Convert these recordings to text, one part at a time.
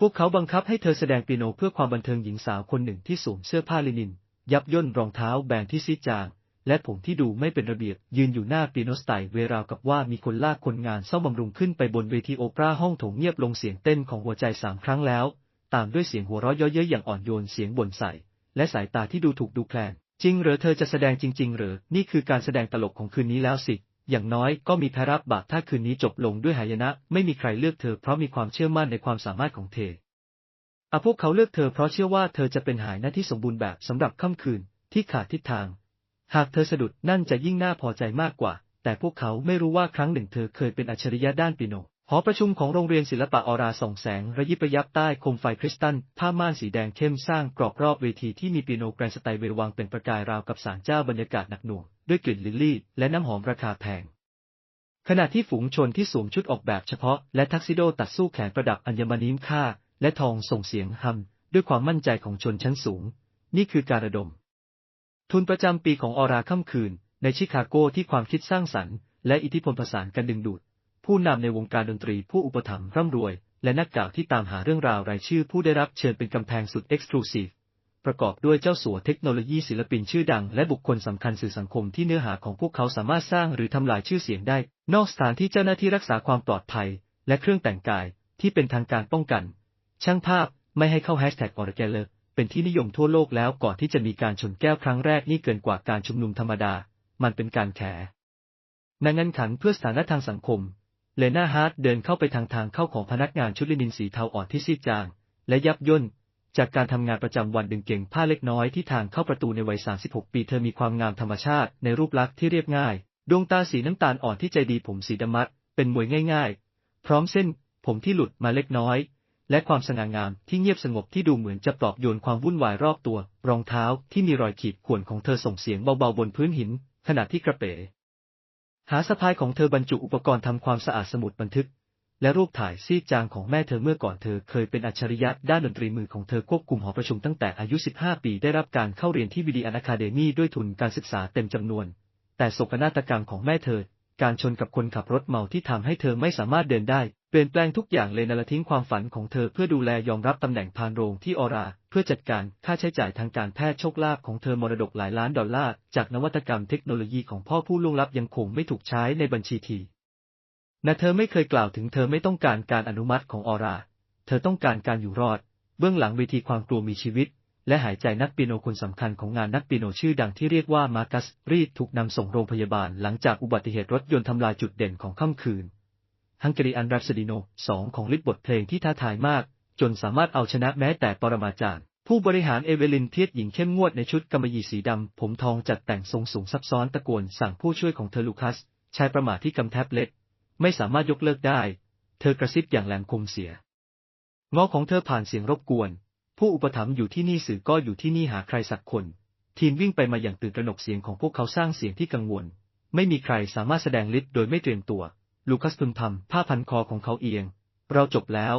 พวกเขาบังคับให้เธอแสดงเปียโนเพื่อความบันเทิงหญิงสาวคนหนึ่งที่สวมเสื้อผ้าลินิน ยับย่นรองเท้าแบรนที่ซีดจาง และผมที่ดูไม่เป็นระเบียบยืนอยู่หน้าเปียโนสไตล์เวราวกับว่ามีคนลากคนงานซ่อมบำรุงขึ้นไปบนเวทีโอเปร่าห้องโถงเงียบลงเสียงเต้นของหัวใจสามครั้งแล้ว ตามด้วยเสียงหัวเราะเย้ยๆอย่างอ่อนโยนเสียงบ่นใส่และสายตาที่ดูถูกดูแคลนจริงเหรอเธอจะแสดงจริง ๆ เหรอ นี่คือการแสดงตลกของคืนนี้แล้วสิ อย่างน้อยก็มีแพ้รับบาปถ้าคืนนี้จบลงด้วยหายนะ ไม่มีใครเลือกเธอเพราะมีความเชื่อมั่นในความสามารถของเธออะพวกเขาเลือกเธอเพราะเชื่อว่าเธอจะเป็นหายนะที่สมบูรณ์แบบสำหรับค่ำคืนที่ขาดทิศทาง หากเธอสะดุดนั่นจะยิ่งน่าพอใจมากกว่า แต่พวกเขาไม่รู้ว่าครั้งหนึ่งเธอเคยเป็นอัจฉริยะด้านปีโนหอประชุมของโรงเรียนศิลปะออราส่องแสงระยิบระยับใต้โคมไฟคริสตัล ผ้าม่านสีแดงเข้มสร้างกรอบรอบเวทีที่มีปีโนแกรนสไตล์เววางเป็นประกายราวกับศาลเจ้าบรรยากาศหนักหน่วง ด้วยกลิ่นลิลลี่ และน้ำหอมราคาแพง ขณะที่ฝูงชนที่สวมชุดออกแบบเฉพาะและทักซิโดตัดสู้แขนประดับอัญมณีค่า และทองส่งเสียงฮัมด้วยความมั่นใจของชนชั้นสูง นี่คือการระดม ทุนประจำปีของออราค่ำคืน ในชิคาโกที่ความคิดสร้างสรรค์และอิทธิพลประสานกันดึงดูด ผู้นำในวงการดนตรีผู้อุปถัมภ์ร่ำรวย และนักกล่าวที่ตามหาเรื่องราวรายชื่อผู้ได้รับเชิญเป็นกำแพงสุดเอ็กซ์คลูซีฟ ประกอบด้วยเจ้าสัวเทคโนโลยีศิลปินชื่อดังและบุคคลสำคัญสื่อสังคมที่เนื้อหาของพวกเขาสามารถสร้างหรือทำลายชื่อเสียงได้ นอกสถานที่เจ้าหน้าที่รักษาความปลอดภัย และเครื่องแต่งกายที่เป็นทางการป้องกัน ช่างภาพไม่ให้เข้าแฮชแท็กออร์แกเลเป็นที่นิยมทั่วโลกแล้วก่อนที่จะมีการชนแก้วครั้งแรกนี่เกินกว่าการชุมนุมธรรมดา มันเป็นการแขนางงันขันเพื่อสถานะทางสังคม เลน่าฮาร์ดเดินเข้าไปทางทางเข้าของพนักงานชุดลินินสีเทาอ่อนที่ซีดจาง และยับย่น จากการทำงานประจำวันดึงเก่งผ้าเล็กน้อยที่ทางเข้าประตูในวัย 36 ปีเธอมีความงามธรรมชาติในรูปลักษณ์ที่เรียบง่าย ดวงตาสีน้ำตาลอ่อนที่ใจดีผมสีดำมัด เป็นมวยง่ายๆ พร้อมเส้น ผมที่หลุดมาเล็กน้อย และความสง่างามที่เงียบสงบที่ดูเหมือนจะปลอบโยนความวุ่นวายรอบตัว รองเท้าที่มีรอยขีดข่วนของเธอส่งเสียงเบาๆบนพื้นหิน ขณะที่กระเป๋หาสะพายของเธอบรรจุอุปกรณ์ทำความสะอาดสมุดบันทึก และรูปถ่ายซีดจางของแม่เธอเมื่อก่อนเธอเคยเป็นอัจฉริยะด้านดนตรีมือของเธอควบคุมหอประชุมตั้งแต่อายุ 15 ปีได้รับการเข้าเรียนที่วิดีอาร์อะคาเดมีด้วยทุนการศึกษาเต็มจำนวน แต่โศกนาฏกรรมของแม่เธอ การชนกับคนขับรถเมาที่ทำให้เธอไม่สามารถเดินได้เปลี่ยนแปลงทุกอย่างเลยนาละทิ้งความฝันของเธอเพื่อดูแลยอมรับตำแหน่งพานโรงที่ออรา เพื่อจัดการค่าใช้จ่ายทางการแพทย์โชคลาภของเธอมรดกหลายล้านดอลลาร์จากนวัตกรรมเทคโนโลยีของพ่อผู้ล่วงลับยังคงไม่ถูกใช้ในบัญชีที นาเธอไม่เคยกล่าวถึงเธอไม่ต้องการการอนุมัติของออรา เธอต้องการการอยู่รอด เบื้องหลังเวทีความกลัวมีชีวิต และหายใจนักเปียโนคนสำคัญของงานนักเปียโนชื่อดังที่เรียกว่ามาร์กัส รีดถูกนำส่งโรงพยาบาลหลังจากอุบัติเหตุรถยนต์ทำลายจุดเด่นของค่ำคืน ฮังการีอันรัสดิโนสองของลิทบทเพลงที่ท้าทายมาก จนสามารถเอาชนะแม้แต่ปรมาจารย์ ผู้บริหารเอเวลินเทียดหญิงเข้มงวดในชุดกำมะหยี่สีดำผมทองจัดแต่งทรงสูงซับซ้อนตะโกนสั่งผู้ช่วยของเธอลูคัสชายประมาทที่กำแทบเล็ก ไม่สามารถยกเลิกได้ เธอกระซิบอย่างแหลมคมเสียงอของเธอผ่านเสียงรบกวน ผู้อุปถัมภ์อยู่ที่นี่สื่อก็อยู่ที่นี่หาใครสักคน ทีมวิ่งไปมาอย่างตื่นตระหนกเสียงของพวกเขาสร้างเสียงที่กังวล ไม่มีใครสามารถแสดงฤทธิ์โดยไม่เตรียมตัว ลูคัสพึมพำผ้าพันคอของเขาเอียง เราจบแล้ว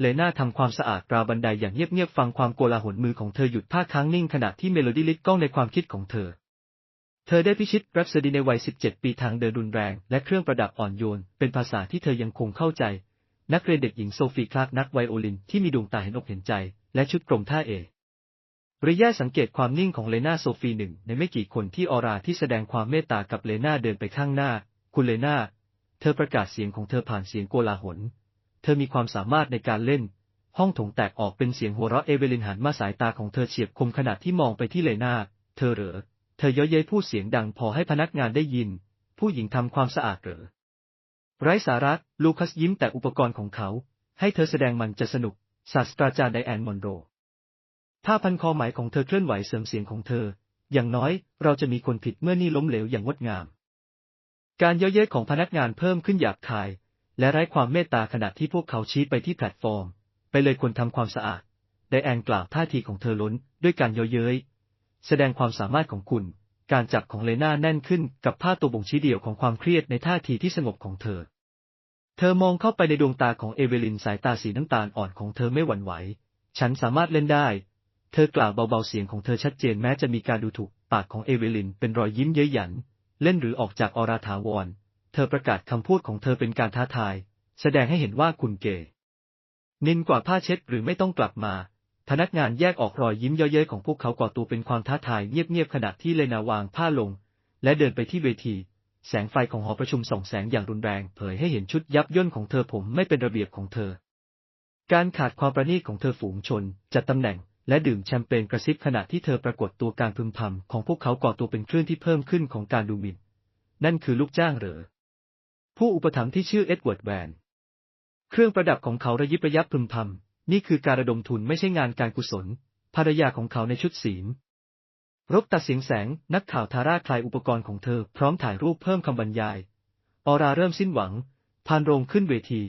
เลน่าทำความสะอาดราวบันไดอย่างเงียบๆฟังความโกลาหลมือของเธอหยุดผ้าค้างนิ่งขณะที่เมโลดี้ลิกก้องในความคิดของเธอ เธอได้พิชิตแรัปสดีในวัย 17 ปีทางเดินรุนแรง และเครื่องประดับอ่อนโยน เป็นภาษาที่เธอยังคงเข้าใจ นักเรียนเด็กหญิงโซฟีคลาร์กนักไวโอลินที่มีดวงตาเห็นอกเห็นใจ และชุดกรมท่าเอริยาสังเกตความนิ่งของเลนาโซฟีหนึ่งในไม่กี่คนที่ออราที่แสดงความเมตตากับเลนาเดินไปข้างหน้า คุณเลนาเธอประกาศเสียงของเธอผ่านเสียงโกลาหล เธอมีความสามารถในการเล่น ห้องถงแตกออกเป็นเสียงหัวเราะเอเวลินหันมาสายตาของเธอเฉียบคมขณะที่มองไปที่เลนาเธอเหรอ เธอเย้ยเย้ยพูดเสียงดังพอให้พนักงานได้ยิน ผู้หญิงทำความสะอาดเหรอ ไร้สาระลูคัสยิ้มแต่อุปกรณ์ของเขา ให้เธอแสดงมันจะสนุก ศาสตราจารย์ไดแอนมอนโรผ้าพันคอหมายของเธอเคลื่อนไหวเสริมเสียงของเธอ อย่างน้อยเราจะมีคนผิดเมื่อนี่ล้มเหลวอย่างงดงาม การเย้ยเย้ยของพนักงานเพิ่มขึ้นหยาบคาย และไร้ความเมตตาขณะที่พวกเขาชี้ไปที่แพลตฟอร์ม ไปเลยคนทำความสะอาดไดแอนกล่าวท่าทีของเธอล้นด้วยการเย้ยเย้ย แสดงความสามารถของคุณ การจับของเลน่าแน่นขึ้นกับผ้าตัวบ่งชี้เดี่ยวของความเครียดในท่าทีที่สงบของเธอ เธอมองเข้าไปในดวงตาของเอเวลินสายตาสีน้ำตาลอ่อนของเธอไม่หวั่นไหว ฉันสามารถเล่นได้ เธอกล่าวเบาๆเสียงของเธอชัดเจนแม้จะมีการดูถูก ปากของเอเวลินเป็นรอยยิ้มเย้ยหยัน เล่นหรือออกจากอราถาวร เธอประกาศคำพูดของเธอเป็นการท้าทาย แสดงให้เห็นว่าคุณเก๋นินกว่าผ้าเช็ดหรือไม่ต้องกลับมา พนักงานแยกออกรอยยิ้มเย้ยๆของพวกเขาก่อตัวเป็นความท้าทายเงียบๆขณะที่เลนาวางผ้าลง และเดินไปที่เวที แสงไฟของหอประชุมส่องแสงอย่างรุนแรงเผยให้เห็นชุดยับย่นของเธอผมไม่เป็นระเบียบของเธอ การขาดความประณีตของเธอฝูงชน จัดตำแหน่ง และดื่มแชมเปญกระซิบขณะที่เธอปรากฏตัวการพึมพำของพวกเขาก่อตัวเป็นคลื่นที่เพิ่มขึ้นของการดูหมิ่น นั่นคือลูกจ้างเหรอ ผู้อุปถัมภ์ที่ชื่อเอ็ดเวิร์ดแวน เครื่องประดับของเขาระยิบระยับพึมพำ นี่คือการระดมทุนไม่ใช่งานการกุศล ภรรยาของเขาในชุดศีล รบตัดเสียงแสง นักข่าวทาร่าคลายอุปกรณ์ของเธอ พร้อมถ่ายรูปเพิ่มคำบรรยาย ออราเริ่มสิ้นหวัง พานโรงขึ้นเวที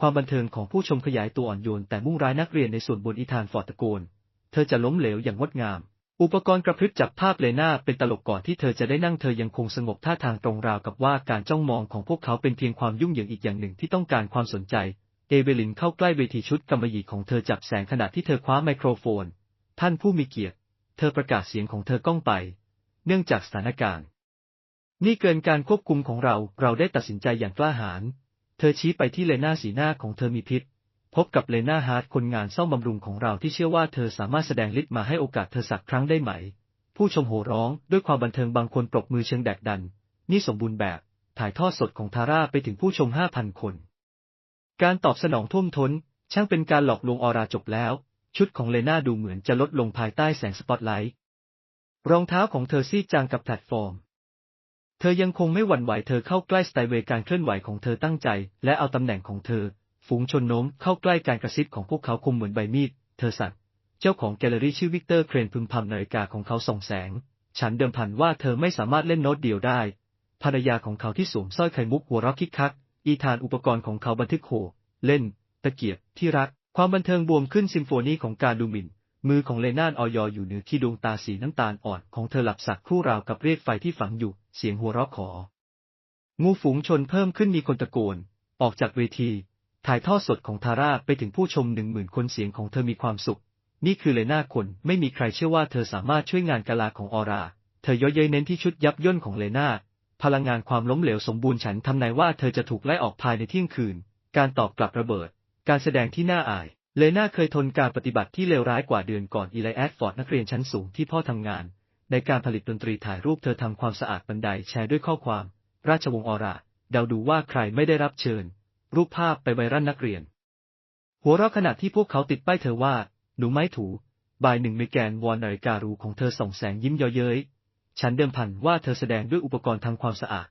ความบันเทิงของผู้ชมขยายตัวอ่อนโยน แต่มุ่งร้ายนักเรียนในส่วนบนอีธานฟอร์ตะโกน เธอจะล้มเหลวอย่างงดงาม อุปกรณ์กระพริบจับภาพเลน่าเป็นตลกก่อนที่เธอจะได้นั่งเธอยังคงสงบท่าทางตรงราวกับว่าการจ้องมองของพวกเขาเป็นเพียงความยุ่งเหยิงอีกอย่างหนึ่งที่ต้องการความสนใจ เอเวลินเข้าใกล้เวทีชุดกำมะหยี่ของเธอจับแสงขณะที่เธอคว้าไมโครโฟน ท่านผู้มีเกียรติ เธอประกาศเสียงของเธอก้องไป เนื่องจากสถานการณ์ นี่เกินการควบคุมของเรา เราได้ตัดสินใจอย่างกล้าหาญ เธอชี้ไปที่เลน่าสีหน้าของเธอมีพิษ พบกับเลน่าฮาร์ดคนงานซ่อมบำรุงของเราที่เชื่อว่าเธอสามารถแสดงฤทธิ์มาให้โอกาสเธอสักครั้งได้ไหม ผู้ชมโห่ร้องด้วยความบันเทิงบางคนปรบมือเชิงแดกดัน นี่สมบูรณ์แบบ ถ่ายทอดสดของทาร่าไปถึงผู้ชมห้าพันคน การตอบสนองท่วมท้น ช่างเป็นการหลอกลวงออราจบแล้ว ชุดของเลน่าดูเหมือนจะลดลงภายใต้แสงสปอตไลท์ รองเท้าของเธอซีดจางกับแพลตฟอร์ม เธอยังคงไม่หวั่นไหวเธอเข้าใกล้สไตล์เวการเคลื่อนไหวของเธอตั้งใจ และเอาตำแหน่งของเธอ ฝูงชนโน้มเข้าใกล้การกระซิบของพวกเขาคมเหมือนใบมีด เธอสั่นเจ้าของแกลเลอรี่ชื่อวิกเตอร์เครนพึมพำนาฬิกาของเขาส่องแสง ฉันเดิมพันว่าเธอไม่สามารถเล่นโน้ตเดียวได้ ภรรยาของเขาที่สวมสร้อยไข่มุกหัวเราะคิกคัก อีธานอุปกรณ์ของเขาบันทึกโห เล่น ตะเกียบ ที่รัก ความบันเทิงบวมขึ้นซิมโฟนีของการดูหมิ่น มือของเลนานออยอยู่เหนือที่ดวงตาสีน้ำตาลอ่อนของเธอหลับสักคู่ราวกับเรียกไฟที่ฝังอยู่ เสียงหัวเราะขอ งูฝูงชนเพิ่มขึ้นมีคนตะโกน ออกจากเวที ถ่ายทอดสดของทาร่าไปถึงผู้ชมหนึ่งหมื่นคนเสียงของเธอมีความสุข นี่คือเลน่าคนไม่มีใครเชื่อว่าเธอสามารถช่วยงานกาลาของออรา เธอย่อยเย้ยเน้นที่ชุดยับย่นของเลน่า พลังงานความล้มเหลวสมบูรณ์ฉันทำนายว่าเธอจะถูกไล่ออกภายในเที่ยงคืน การตอบกลับระเบิด การแสดงที่น่าอาย เลน่าเคยทนการปฏิบัติที่เลวร้ายกว่าเดือนก่อนอีไลแอดฟอร์ดนักเรียนชั้นสูงที่พ่อทำงาน ในการผลิตดนตรีถ่ายรูปเธอทำความสะอาดบันไดแชร์ด้วยข้อความ ราชวงศ์ออราเดาดูว่าใครไม่ได้รับเชิญ รูปภาพไปไวรัลนักเรียน หัวเราะขณะที่พวกเขาติดป้ายเธอว่า หนูไม้ถู บ่ายหนึ่งเมแกนวอนนาฬิการูของเธอส่องแสงยิ้มเย้อเย้ย ฉันเดิมพันว่าเธอแสดงด้วยอุปกรณ์ทำความสะอาด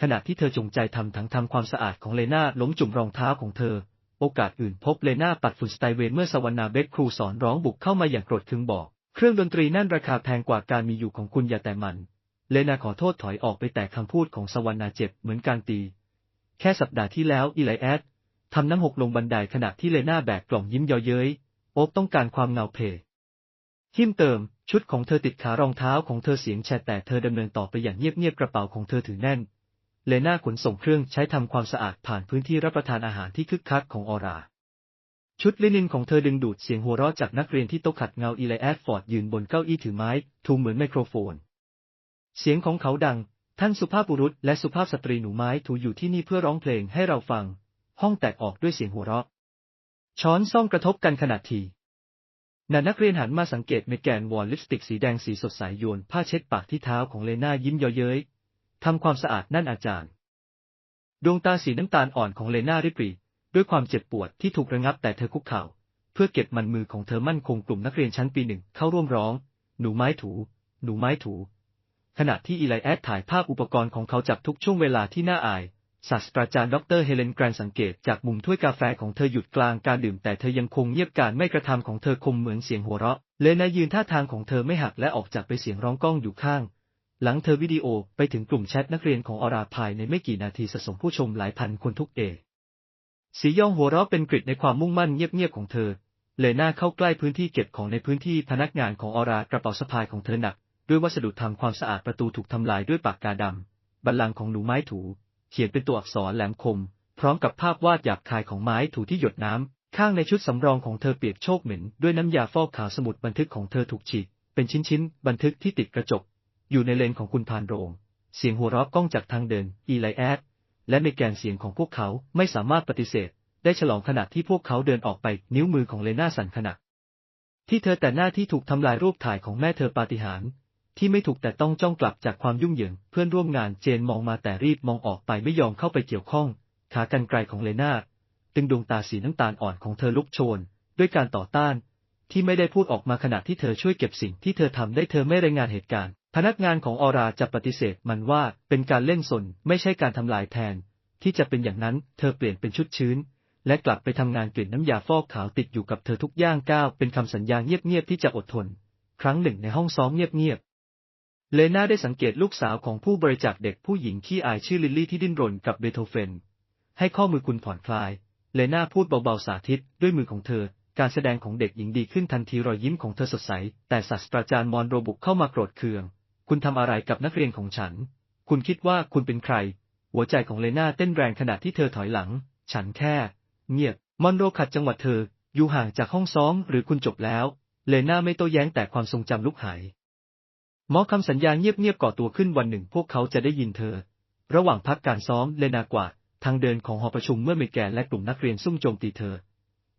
ขณะที่เธอจงใจทำทั้งทำความสะอาดของเลนาล้มจุ่มรองเท้าของเธอ โอกาสอื่นพบเลนาปัดฝุ่นสไตเวนเมื่อสวรรณาเบคครูสอนร้องบุกเข้ามาอย่างโกรธเคืองบอก เครื่องดนตรีนั่นราคาแพงกว่าการมีอยู่ของคุณอย่าแต่มัน เลนาขอโทษถอยออกไปแต่คำพูดของสวรรณาเจ็บเหมือนการตี แค่สัปดาห์ที่แล้วอีไลแอดทำน้ำหกลงบันไดขณะที่เลนาแบกกล่องยิ้มเยาะเย้ยโอ๊บต้องการความเงาเพ หิมเติม ชุดของเธอติดขารองเท้าของเธอเสียงแฉะแต่เธอดำเนินต่อไปอย่างเงียบๆกระเป๋าของเธอถือแน่นเลน่าขนส่งเครื่องใช้ทำความสะอาดผ่านพื้นที่รับประทานอาหารที่คึกคักของออรา ชุดลินินของเธอดึงดูดเสียงหัวเราะจากนักเรียนที่โต๊ะขัดเงาอีไลแอดฟอร์ดยืนบนเก้าอี้ถือไม้ทูเหมือนไมโครโฟน เสียงของเขาดัง ท่านสุภาพบุรุษและสุภาพสตรีหนูไม้ถูอยู่ที่นี่เพื่อร้องเพลงให้เราฟัง ห้องแตกออกด้วยเสียงหัวเราะ ช้อนซ่อมกระทบกันขนาดที นานักเรียนหันมาสังเกตเมแกนวอลลิปสติกสีแดงสีสดใสโยนผ้าเช็ดปากที่เท้าของเลน่ายิ้มเยาะเย้ยทำความสะอาดนั่นอาจารย์ ดวงตาสีน้ำตาลอ่อนของเลน่าริบรีด้วยความเจ็บปวดที่ถูกระงับแต่เธอคุกเข่า เพื่อเก็บมันมือของเธอมั่นคงกลุ่มนักเรียนชั้นปีหนึ่งเข้าร่วมร้อง หนูไม้ถู หนูไม้ถู ขณะที่อีไลแอดถ่ายภาพอุปกรณ์ของเขาจับทุกช่วงเวลาที่น่าอาย ศาสตราจารย์ดรเฮเลนแกรนสังเกตจากมุมถ้วยกาแฟของเธอหยุดกลางการดื่มแต่เธอยังคงเงียบการไม่กระทำของเธอคมเหมือนเสียงหัวเราะ เลนายืนท่าทางของเธอไม่หักและออกจากไปเสียงร้องก้องอยู่ข้าง หลังเธอวิดีโอไปถึงกลุ่มแชทนักเรียนของออราภายในไม่กี่นาทีสะสมผู้ชมหลายพันคนทุกเอสีย่องหัวเราะเป็นกริดในความมุ่งมั่นเงียบๆของเธอ เลน่าเข้าใกล้พื้นที่เก็บของในพื้นที่พนักงานของออรากระเป๋าสะพายของเธอหนัก ด้วยวัสดุทำความสะอาดประตูถูกทำลายด้วยปากกาดำบัลลังก์ของหนูไม้ถู ขียนเป็นตัวอักษรแหลมคม พร้อมกับภาพวาดหยาบคายของไม้ถูที่หยดน้ำ ข้างในชุดสำรองของเธอเปียกโชกเหม็นด้วยน้ำยาฟอกขาวสมุดบันทึกของเธอถูกฉีก เป็นชิ้นๆ บันทึกที่ติดกระจก อยู่ในเลนของคุณพานโรง เสียงหัวเราะก้องจากทางเดิน อีไลแอด และในแกนเสียงของพวกเขาไม่สามารถปฏิเสธ ได้ฉลองขณะที่พวกเขาเดินออกไปนิ้วมือของเลน่าสั่นขณะที่เธอแต่หน้าที่ถูกทำลายรูปถ่ายของแม่เธอปาฏิหาริย์ ที่ไม่ถูกแต่ต้องจ้องกลับจากความยุ่งเหยิง เพื่อนร่วมงานเจนมองมาแต่รีบมองออกไปไม่ยอมเข้าไปเกี่ยวข้อง ขากรรไกรของเลนาตึงดวงตาสีน้ำตาลอ่อนของเธอลุกโชน ด้วยการต่อต้าน ที่ไม่ได้พูดออกมาขณะที่เธอช่วยเก็บสิ่งที่เธอทำได้เธอไม่รายงานเหตุการณ์ พนักงานของออราจะปฏิเสธมันว่าเป็นการเล่นสนไม่ใช่การทำลายแทน ที่จะเป็นอย่างนั้นเธอเปลี่ยนเป็นชุดชื้นและกลับไปทำงานกลิ่นน้ำยาฟอกขาวติดอยู่กับเธอทุกย่างก้าวเป็นคำสัญญาเงียบๆที่จะอดทน ครั้งหนึ่งในห้องซ้อมเงียบๆ เลนาได้สังเกตลูกสาวของผู้บริจาคเด็กผู้หญิงขี้อายชื่อลิลลี่ที่ดิ้นรนกับเบโธเฟน ให้ข้อมือคุณผ่อนคลาย เลนาพูดเบาๆสาธิตด้วยมือของเธอ การแสดงของเด็กหญิงดีขึ้นทันทีรอยยิ้มของเธอสดใส แต่ศาสตราจารย์มอนโรบุกเข้ามาโกรธเคือง คุณทำอะไรกับนักเรียนของฉัน คุณคิดว่าคุณเป็นใคร หัวใจของเลนาเต้นแรงขณะที่เธอถอยหลัง ฉันแค่ เงียบ มอนโรขัดจังหวะเธอ อยู่ห่างจากห้องซ้อมหรือคุณจบแล้ว เลนาไม่โต้แย้งแต่ความทรงจำลุกหาย หมอคำสัญญาเงียบๆก่อตัวขึ้นวันหนึ่งพวกเขาจะได้ยินเธอ ระหว่างพักการซ้อมเลนากวาดทางเดินของหอประชุมเมื่อเมแกนและกลุ่มนักเรียนซุ่มโจมตีเธอ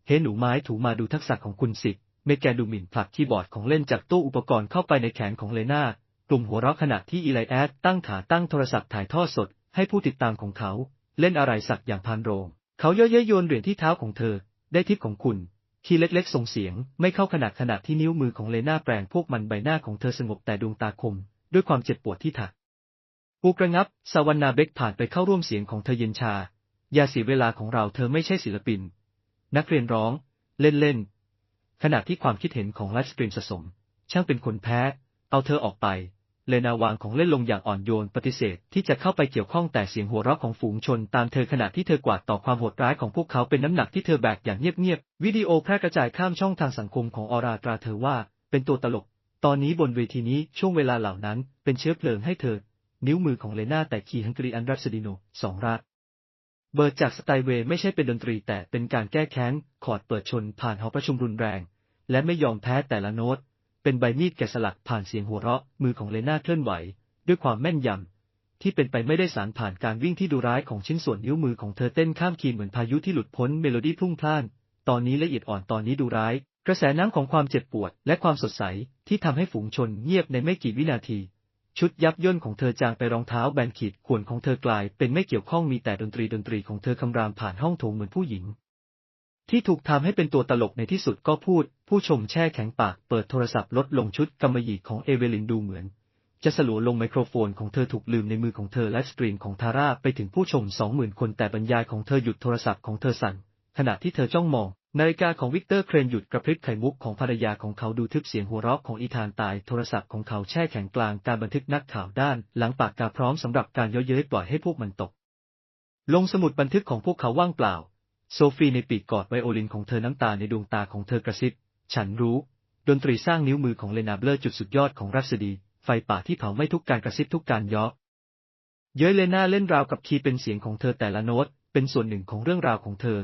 เฮหนูไม้ถูมาดูทักษะของคุณสิ เมแกนดูหมิ่นผลักคีย์บอร์ดของเล่นจากตู้อุปกรณ์เข้าไปในแขนของเลนากลุ่มหัวเราะขณะที่อีไลแอดตั้งขาตั้งโทรศัพท์ถ่ายทอดสด ให้ผู้ติดตามของเขา เล่นอะไรสักอย่างพานโรง เขาย่อเย้ยโยนเหรียญที่เท้าของเธอ ได้ทิปของคุณ คีเล็กๆ ส่งเสียง ไม่เข้าขนาดขนาดที่นิ้วมือของเลน่าแปลงพวกมันใบหน้าของเธอสงบแต่ดวงตาคม ด้วยความเจ็บปวดที่ถักปูกระงับสวรรณาเบกผ่านไปเข้าร่วมเสียงของเธอเย็นชา อย่าเสียเวลาของเราเธอไม่ใช่ศิลปิน นักเรียนร้อง เล่นๆขณะที่ความคิดเห็นของไลฟ์สตรีมสะสม ช่างเป็นคนแพ้ เอาเธอออกไป เลนาวางของเล่นลงอย่างอ่อนโยนปฏิเสธที่จะเข้าไปเกี่ยวข้องแต่เสียงหัวเราะของฝูงชนตามเธอขณะที่เธอกวาดต่อความโหดร้ายของพวกเขาเป็นน้ำหนักที่เธอแบกอย่างเงียบๆ วิดีโอแพร่กระจายข้ามช่องทางสังคมของออราตราเธอว่า เป็นตัวตลก ตอนนี้บนเวทีนี้ช่วงเวลาเหล่านั้นเป็นเชื้อเพลิงให้เธอ นิ้วมือของเลนาแต่คีฮังกรีอันรัสดิโนสองรัฐเบิร์จากสไตเวย์ไม่ใช่เป็นดนตรีแต่เป็นการแก้แค้นคอร์ดเปิดชนผ่านหอประชุมรุนแรง และไม่ยอมแพ้แต่ละโน้ต เป็นใบมีดแกะสลักผ่านเสียงหัวเราะ มือของเลน่าเคลื่อนไหว ด้วยความแม่นยำ ที่เป็นไปไม่ได้สารผ่านการวิ่งที่ดูร้ายของชิ้นส่วนนิ้วมือของเธอเต้นข้ามคีย์เหมือนพายุที่หลุดพ้นเมโลดี้พุ่งพล่าน ตอนนี้ละเอียดอ่อนตอนนี้ดูร้าย กระแสน้ำของความเจ็บปวดและความสดใสที่ทำให้ฝูงชนเงียบในไม่กี่วินาที ชุดยับย่นของเธอจางไปรองเท้าแบนขีดข่วนของเธอกลาย เป็นไม่เกี่ยวข้องมีแต่ดนตรีดนตรีของเธอคำรามผ่านห้องโถงเหมือนผู้หญิง ที่ถูกทำให้เป็นตัวตลกในที่สุดก็พูด ผู้ชมแช่แข็งปากเปิดโทรศัพท์ลดลงชุดกำมะหยี่ของเอเวลินดูเหมือน จะสลัวลงไมโครโฟนของเธอถูกลืมในมือของเธอและสตรีมของทาร่าไปถึงผู้ชมสองหมื่นคนแต่บรรยายของเธอหยุดโทรศัพท์ของเธอสั่น ขณะที่เธอจ้องมอง นาฬิกาของวิกเตอร์เครนหยุดกระพริบไขมุกของภรรยาของเขาดูทึบเสียงหัวเราะของอีธานตายโทรศัพท์ของเขาแช่แข็งกลางการบันทึกนักข่าวด้าน หลังปากกาพร้อมสำหรับการเย้ยเย้ยปล่อยให้พวกมันตก ลงสมุดบันทึกของพวกเขาว่างเปล่า โซฟีในปีกกอดไวโอลินของเธอน้ำตาในดวงตาของเธอกระซิบ ฉันรู้ ดนตรีสร้างนิ้วมือของเลนาเบลอจุดสุดยอดของรัสดี ไฟป่าที่เผาไม่ทุกการกระซิบทุกการยาะเย้ยเลนาเล่นราวกับคีย์เป็นเสียงของเธอแต่ละโน้ต เป็นส่วนหนึ่งของเรื่องราวของเธอ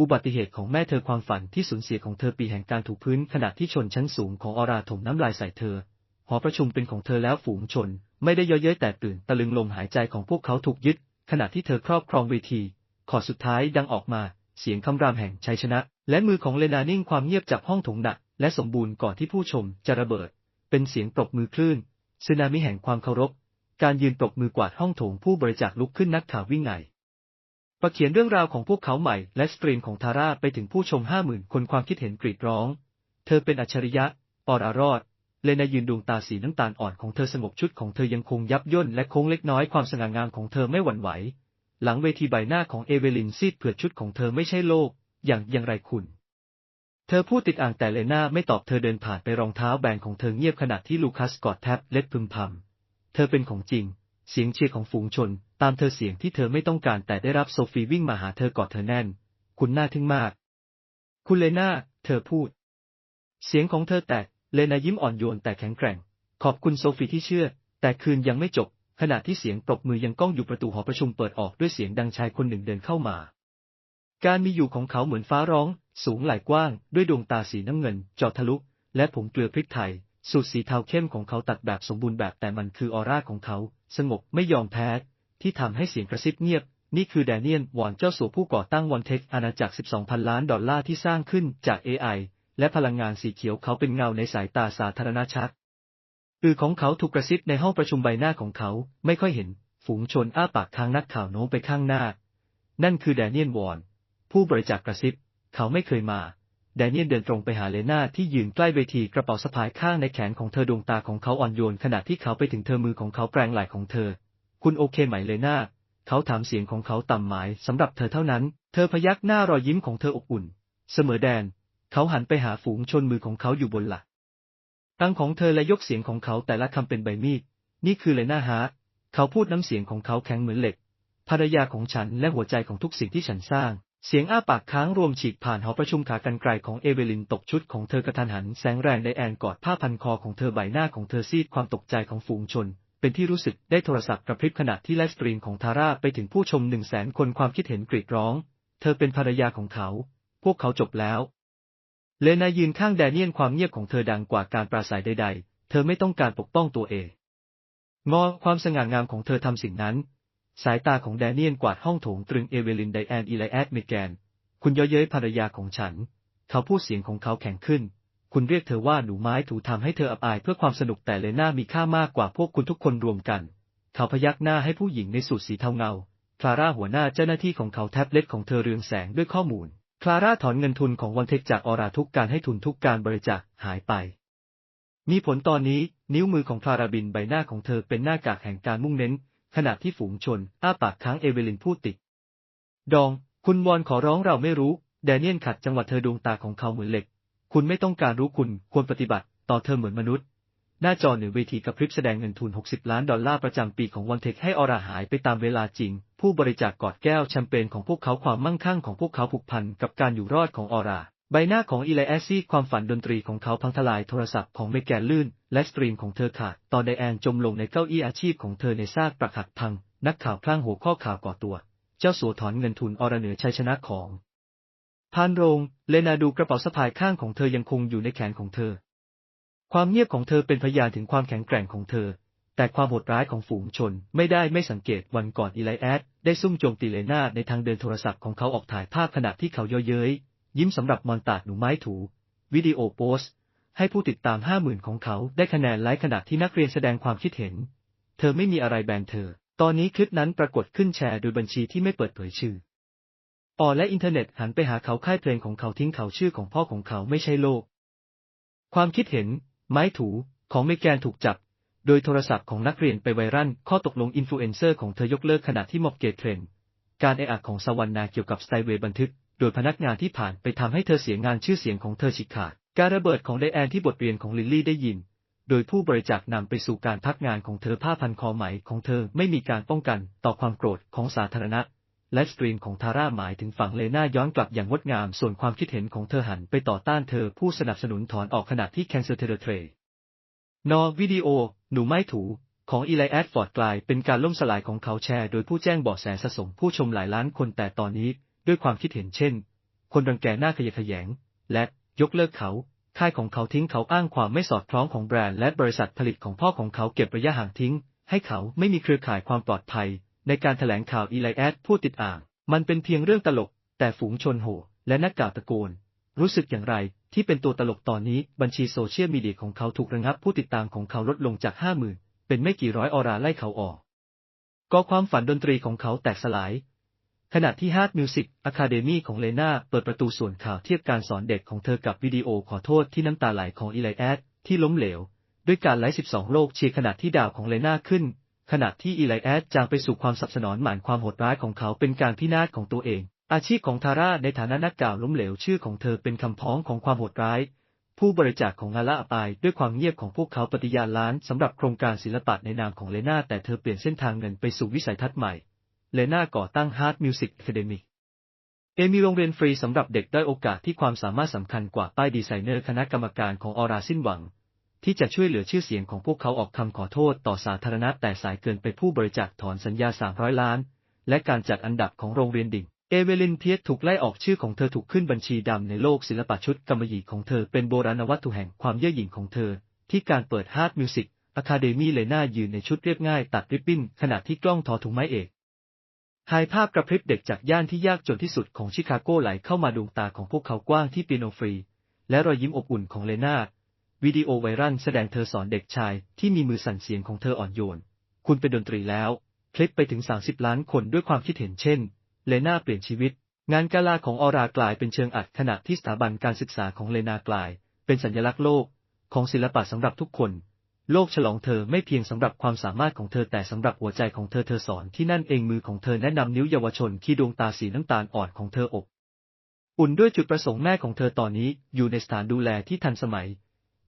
อุบัติเหตุของแม่เธอความฝันที่สูญเสียของเธอปีแห่งการถูกพื้นขณะที่ชนชั้นสูงของออราถมน้ำลายใส่เธอ หอประชุมเป็นของเธอแล้วฝูงชน ไม่ได้เย่อเย้ยแต่ตื่นตะลึงลมหายใจของพวกเขาถูกยึด ขณะที่เธอครอบครองเวที ขอสุดท้ายดังออกมา เสียงคำรามแห่งชัยชนะ และมือของเลนานิ่งความเงียบจากห้องถงหนัก และสมบูรณ์ก่อนที่ผู้ชมจะระเบิด เป็นเสียงปรบมือคลื่นสึนามิแห่งความเคารพ การยืนปรบมือกวาดห้องถงผู้บริจาคลุกขึ้นนักข่าววิ่งไงประเขียนเรื่องราวของพวกเขาใหม่และสตรีมของทาร่าไปถึงผู้ชมห้าหมื่นคนความคิดเห็นกรีดร้อง เธอเป็นอัจฉริยะ ปอดอารอด เลนายืนดวงตาสีน้ำตาลอ่อนของเธอสงบชุดของเธอยังคงยับย่นและโค้งเล็กน้อยความสง่างามของเธอไม่หวั่นไหว หลังเวทีใบหน้าของเอเวลินซีดเผือดชุดของเธอไม่ใช่โลก อย่างอย่างไรคุณ เธอพูดติดอ่างแต่เลนาไม่ตอบเธอเดินผ่านไปรองเท้าแบนของเธอเงียบขณะที่ลูคัสกอดแท็บเล็ดพึมพำ เธอเป็นของจริง เสียงเชียร์ของฝูงชน ตามเธอเสียงที่เธอไม่ต้องการแต่ได้รับโซฟีวิ่งมาหาเธอกอดเธอแน่น คุณน่าทึ่งมาก คุณเลนาเธอพูด เสียงของเธอแตก เลนายิ้มอ่อนโยนแต่แข็งแกร่ง ขอบคุณโซฟีที่เชื่อ แต่คืนยังไม่จบ ขณะที่เสียงปรบมือยังก้องอยู่ประตูหอประชุมเปิดออกด้วยเสียงดังชายคนหนึ่งเดินเข้ามา การมีอยู่ของเขาเหมือนฟ้าร้อง สูงไหล่กว้าง ด้วยดวงตาสีน้ำเงินจาะทะลุ และผมเกลือพริกไทย สูตรสีเทาเข้มของเขาตัดแบบสมบูรณ์แบบแต่มันคือออร่าของเขา สงบไม่ยอมแพ้ ที่ทำให้เสียงกระซิบเงียบ นี่คือแดเนียลวอนเจ้าสัวผู้ก่อตั้งวอนเทคอาณาจักร 12พันล้านดอลลาร์ที่สร้างขึ้นจาก AI และพลังงานสีเขียวเขาเป็นเงาในสายตาสาธารณชัก อือของเขาถูกกระซิบในห้องประชุมใบหน้าของเขาไม่ค่อยเห็น ฝูงชนอ้าปากค้างนักข่าวโน้มไปข้างหน้า นั่นคือแดเนียลวอน ผู้บริจาคกระซิบ เขาไม่เคยมา แดเนียลเดินตรงไปหาเลนาที่ยืนใกล้เวทีกระเป๋าสะพายข้างในแขนของเธอดวงตาของเขาอ่อนโยนขณะที่เขาไปถึงเธอมือของเขาแปรงไหล่ของเธอ คุณโอเคไหมเลนาเขาถามเสียงของเขาต่ำหมายสำหรับเธอเท่านั้น เธอพยักหน้ารอยยิ้มของเธออบอุ่น เสมอแดน เขาหันไปหาฝูงชนมือของเขาอยู่บนหลัก ตังของเธอและยกเสียงของเขาแต่ละคำเป็นใบมีด นี่คือเลยหน้าฮาร์เขาพูดน้ำเสียงของเขาแข็งเหมือนเหล็ก ภรรยาของฉันและหัวใจของทุกสิ่งที่ฉันสร้าง เสียงอ้าปากค้างรวมฉีกผ่านหอประชุมขากันไกลของเอเวลินตกชุดของเธอกระทันหันแสงแรงในแอนกอดผ้าพันคอของเธอใบหน้าของเธอซีดความตกใจของฝูงชน เป็นที่รู้สึกได้โทรศัพท์กระพริบขณะที่ไลฟ์สตรีมของทาร่าไปถึงผู้ชมหนึ่งแสนคนความคิดเห็นกรีดร้อง เธอเป็นภรรยาของเขา พวกเขาจบแล้ว เลนายืนข้างแดเนียนความเงียบของเธอดังกว่าการปราศัยใดๆ เธอไม่ต้องการปกป้องตัวเอง งอความสง่างามของเธอทำสิ่งนั้น สายตาของแดเนียนกวาดห้องโถงตรึงเอเวลินไดแอนอีไลแอดเมแกน คุณเย้ยเย้ยภรรยาของฉัน เขาพูดเสียงของเขาแข็งขึ้น คุณเรียกเธอว่าหนูไม้ถูทำให้เธออับอายเพื่อความสนุกแต่เลน่ามีค่ามากกว่าพวกคุณทุกคนรวมกัน เขาพยักหน้าให้ผู้หญิงในสูทสีเทาเงาคลาร่าหัวหน้าเจ้าหน้าที่ของเขาแท็บเล็ตของเธอเรืองแสงด้วยข้อมูล คลาร่าถอนเงินทุนของวันเทคจากออราทุกการให้ทุนทุกการบริจาคหายไป มีผลตอนนี้นิ้วมือของคลาราบินใบหน้าของเธอเป็นหน้ากากแห่งการมุ่งเน้น ขณะที่ฝูงชน อ้าปากค้างเอเวลินพูดติด ดอง คุณวอนขอร้องเราไม่รู้ แดเนียนขัดจังหวะเธอดวงตาของเขาเหมือนเหล็ก คุณไม่ต้องการรู้คุณควรปฏิบัติ ต่อเธอเหมือนมนุษย์ หน้าจอหนือเวทีกับพริบแสดงเงินทุน 60 ล้านดอลลาร์ประจำปีของวันเทคให้อราหายไปตามเวลาจริง ผู้บริจาคกอดแก้วแชมเปญของพวกเขาความมั่งคั่งของพวกเขาผูกพันกับการอยู่รอดของออรา ใบหน้าของอีไลแอสซี่ ความฝันดนตรีของเขาพังทลายโทรศัพท์ของเมแกนลื่น และสตรีมของเธอขาด ตอนไดแอนจมลงในเก้าอี้อาชีพของเธอในซากปรักหักพัง นักข่าวพล่างหัวข้อข่าวก่อตัว เจ้าสัวถอนเงินทุนอรเหนือชัยชนะของพานโรง เลนาดูกระเป๋าสะพายข้างของเธอยังคงอยู่ในแขนของเธอ ความเงียบของเธอเป็นพยานถึงความแข็งแกร่งของเธอ แต่ความโหดร้ายของฝูงชนไม่ได้ไม่สังเกตวันก่อนอีไลแอดได้ซุ่มโจมตีเลนาในทางเดินโทรศัพท์ของเขาออกถ่ายภาพขณะที่เขาเย้ยเย้ยยิ้มสำหรับมอนตาดหนูไม้ถู วิดีโอโพสต์ให้ผู้ติดตามห้าหมื่นของเขาได้คะแนนไลค์ขณะที่นักเรียนแสดงความคิดเห็น เธอไม่มีอะไรแบนเธอ ตอนนี้คลิปนั้นปรากฏขึ้นแชร์โดยบัญชีที่ไม่เปิดเผยชื่อออและอินเทอร์เน็ตหันไปหาเขาค่ายเพลงของเขาทิ้งเขาชื่อของพ่อของเขาไม่ใช่โลก ความคิดเห็น ไม้ถู ของเมแกนถูกจับ โดยโทรศัพท์ของนักเรียนไปไวรัลข้อตกลงอินฟลูเอนเซอร์ของเธอยกเลิกขณะที่มอบเกตเทรนการแออัดของสวรรณาเกี่ยวกับสไตเวบันทึก โดยพนักงานที่ผ่านไปทำให้เธอเสียงานชื่อเสียงของเธอฉีกขาด การระเบิดของไดแอนที่บทเรียนของลิลลี่ได้ยิน โดยผู้บริจาคนำไปสู่การพักงานของเธอผ้าพันคอไหมของเธอไม่มีการป้องกันต่อความโกรธของสาธารณะ และสตรีมของทาร่าหมายถึงฝั่งเลน่าย้อนกลับอย่างงดงามส่วนความคิดเห็นของเธอหันไปต่อต้านเธอผู้สนับสนุนถอนออกขณะที่แคนเซอร์เทเทรนอวิดีโอ หนูไม่ถูของอีไลแอดฟอร์ดกลายเป็นการล่มสลายของเขาแชร์โดยผู้แจ้งเบาะแสสะสมผู้ชมหลายล้านคนแต่ตอนนี้ ด้วยความคิดเห็นเช่น คนรังแกหน้าขยะแขยง และยกเลิกเขาค่ายของเขาทิ้งเขาอ้างความไม่สอดคล้องของแบรนด์และบริษัทผลิตของพ่อของเขาเก็บระยะห่างทิ้ง ให้เขาไม่มีเครือข่ายความปลอดภัย ในการแถลงข่าวอีไลแอดผู้ติดอ่าง มันเป็นเพียงเรื่องตลก แต่ฝูงชนโห่และนักกล่าวตะโกน รู้สึกอย่างไรที่เป็นตัวตลกตอนนี้บัญชีโซเชียลมีเดียของเขาถูกระงับผู้ติดตามของเขาลดลงจากห้าหมื่นเป็นไม่กี่ร้อยออราไล่เขาออก ก็ความฝันดนตรีของเขาแตกสลาย ขณะที่ฮาร์ดมิวสิกอะคาเดมีของเลนาเปิดประตูส่วนข่าวเทียบการสอนเด็กของเธอกับวิดีโอขอโทษที่น้ำตาไหลของอีไลแอดที่ล้มเหลว ด้วยการไลฟ์12 โลกเชียร์ขณะที่ดาวของเลนาขึ้น ขณะที่อีไลแอดจางไปสู่ความสับสนอนหมานความโหดร้ายของเขาเป็นการพินาศของตัวเอง อาชีพของทาร่าในฐานะนักกล่าวล้มเหลวชื่อของเธอเป็นคำพ้องของความโหดร้าย ผู้บริจาคของงาละอับอายด้วยความเงียบของพวกเขาปฏิญาณล้านสำหรับโครงการศิลปะในนามของเลนาแต่เธอเปลี่ยนเส้นทางเงินไปสู่วิสัยทัศน์ใหม่ เลนาก่อตั้ง Hard Music Academy เอมีโรงเรียนฟรีสำหรับเด็กได้โอกาสที่ความสามารถสำคัญกว่าป้ายดีไซเนอร์คณะกรรมการของออราสิ้นหวัง ที่จะช่วยเหลือชื่อเสียงของพวกเขาออกคำขอโทษต่อสาธารณะแต่สายเกินไปผู้บริจาคถอนสัญญา 300 ล้าน และการจัดอันดับของโรงเรียนดิ่ง เอเวลินเพียสถูกไล่ออกชื่อของเธอถูกขึ้นบัญชีดำในโลกศิลปะชุดกำมะหยี่ของเธอเป็นโบราณวัตถุแห่งความเย่อหยิ่งของเธอ ที่การเปิดฮาร์ดมิวสิกอะคาเดมี่เลน่ายืนในชุดเรียบง่ายตัดริบบิ้นขณะที่กล้องทอถุงไม้เอกหายภาพกระพริบเด็กจากย่านที่ยากจนที่สุดของชิคาโกไหลเข้ามาดวงตาของพวกเขากว้างที่เปียโนฟรี และรอยยิ้มอบอุ่นของเลนา วิดีโอไวรัลแสดงเธอสอนเด็กชายที่มีมือสั่นเสียงของเธออ่อนโยน คุณเป็นดนตรีแล้ว คลิปไปถึง 30 ล้านคนด้วยความคิดเห็นเช่น เลนาเปลี่ยนชีวิต งานกาลาของออรากลายเป็นเชิงอัดขณะที่สถาบันการศึกษาของเลนากลาย เป็นสัญลักษณ์โลก ของศิลปะสำหรับทุกคน โลกฉลองเธอไม่เพียงสำหรับความสามารถของเธอแต่สำหรับหัวใจของเธอเธอสอนที่นั่นเองมือของเธอแนะนำนิ้วเยาวชนที่ดวงตาสีน้ำตาลอ่อนของเธออบอุ่นด้วยจุดประสงค์แม่ของเธอตอนนี้อยู่ในสถานดูแลที่ทันสมัย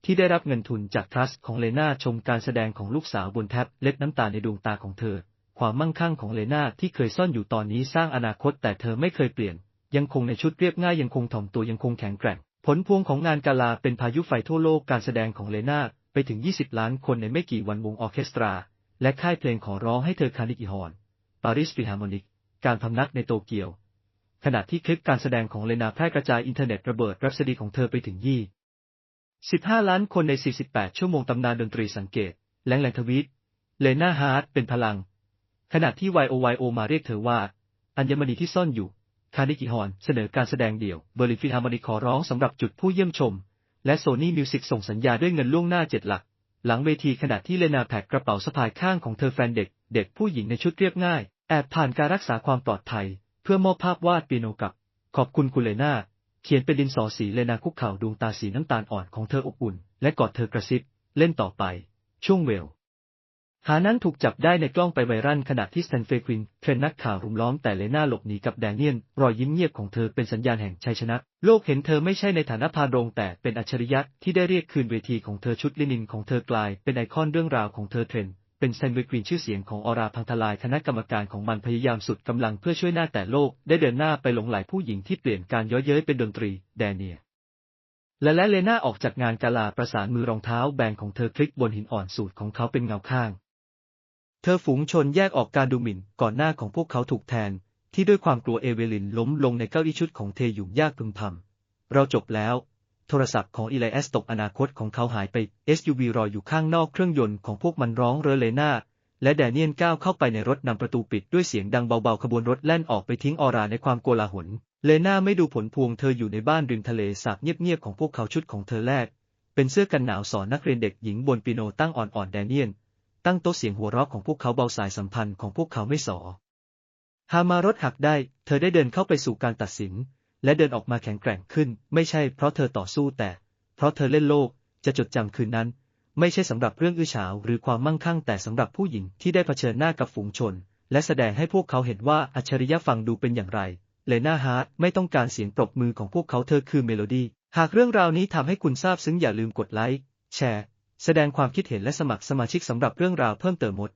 ที่ได้รับเงินทุนจากทรัสต์ของเลนาชมการแสดงของลูกสาวบนแท็บเล็ตน้ำตาในดวงตาของเธอ ความมั่งคั่งของเลนาที่เคยซ่อนอยู่ตอนนี้สร้างอนาคตแต่เธอไม่เคยเปลี่ยน ยังคงในชุดเรียบง่ายยังคงถ่อมตัวยังคงแข็งแกร่ง ผลพวงของงานกาลาเป็นพายุไฟทั่วโลกการแสดงของเลนาไปถึง 20 ล้านคนในไม่กี่วันวงออเคสตรา และค่ายเพลงขอร้องให้เธอคานิกิฮอนปารีสฟิฮาร์โมนิก การพำนักในโตเกียว ขณะที่คลิปการแสดงของเลนาแพร่กระจายอินเทอร์เน็ตระเบิดรับสดีของเธอไปถึงยี่ 15 ล้านคนใน 48 ชั่วโมงตำนานดนตรีสังเกต แหลงแหลงทวีต เลนาฮาร์ดเป็นพลัง ขณะที่ YOYO มาเรียกเธอว่า อัญมณีที่ซ่อนอยู่ คานิกิฮอนเสนอการแสดงเดี่ยว เบอร์ลินฟิลฮาร์โมนิขอร้องสำหรับจุดผู้เยี่ยมชม และโซนี่มิวสิกส่งสัญญาด้วยเงินล่วงหน้าเจ็ดหลัก หลังเวทีขณะที่เลนาแพ็กกระเป๋าสะพายข้างของเธอแฟนเด็ก เด็กผู้หญิงในชุดเรียบง่าย แอบผ่านการรักษาความปลอดภัย เพื่อมอบภาพวาดปีโนกับ ขอบคุณคุณเลนา เขียนเป็นดินสอสีเลนาคุกเข่าดวงตาสีน้ำตาลอ่อนของเธออบอุ่น และกอดเธอกระซิบ เล่นต่อไป ช่วงเวล หานั้นถูกจับได้ในกล้องไปไวรัลขณะที่สแตนเฟควินเทรนนักข่าวรุมล้อมแต่เลน่าหลบหนีกับแดเนียลรอยยิ้มเงียบของเธอเป็นสัญญาณแห่งชัยชนะ โลกเห็นเธอไม่ใช่ในฐานะพาโรงแต่เป็นอัจฉริยะที่ได้เรียกคืนเวทีของเธอชุดลินินของเธอกลายเป็นไอคอนเรื่องราวของเธอเทรน เป็นแซนด์วิชควีนชื่อเสียงของออราพังทลายคณะกรรมการของมันพยายามสุดกำลังเพื่อช่วยหน้าแต่โลกได้เดินหน้าไปหลงไหลผู้หญิงที่เปลี่ยนการย้อยเย้ยเป็นดนตรี แดเนียและและเลน่าออกจากงานกาลาประสานมือรองเท้าแบนของเธอคลิกบนหินอ่อนสูตรของเขาเป็นเงาข้าง เธอฝูงชนแยกออกการดูหมิ่นก่อนหน้าของพวกเขาถูกแทน ที่ด้วยความกลัวเอเวลินล้มลงในเก้าอี้ชุดของเทยุ่ยากพึมพำเราจบแล้ว โทรศัพท์ของอีไลแอสตกอนาคตของเขาหายไป SUV รออยู่ข้างนอกเครื่องยนต์ของพวกมันร้องเรอเลนาและแดเนียนก้าวเข้าไปในรถนำประตูปิดด้วยเสียงดังเบาๆ ขบวนรถแล่นออกไปทิ้งออราในความโกลาหล เลน่าไม่ดูผลพวงเธออยู่ในบ้านริมทะเลสาบเงียบๆของพวกเขาชุดของเธอแรก เป็นเสื้อกันหนาวสอนนักเรียนเด็กหญิงบนปีโนตั้งอ่อนๆแดเนียน ตั้งโต๊ะเสียงหัวเราะของพวกเขาเบาสายสัมพันธ์ของพวกเขาไม่สอ หามารถหักได้ เธอได้เดินเข้าไปสู่การตัดสิน และเดินออกมาแข็งแกร่งขึ้น ไม่ใช่เพราะเธอต่อสู้แต่ เพราะเธอเล่นโลกจะจดจำคืนนั้น ไม่ใช่สำหรับเรื่องอื้อฉาวหรือความมั่งคั่งแต่สำหรับผู้หญิงที่ได้เผชิญหน้ากับฝูงชน และแสดงให้พวกเขาเห็นว่าอัจฉริยะฟังดูเป็นอย่างไรเลน่าฮาร์ดไม่ต้องการเสียงปรบมือของพวกเขาเธอคือเมโลดี้หากเรื่องราวนี้ทำให้คุณซาบซึ้งอย่าลืมกดไลค์แชร์ แสดงความคิดเห็นและสมัครสมาชิกสำหรับเรื่องราวเพิ่มเติมหมด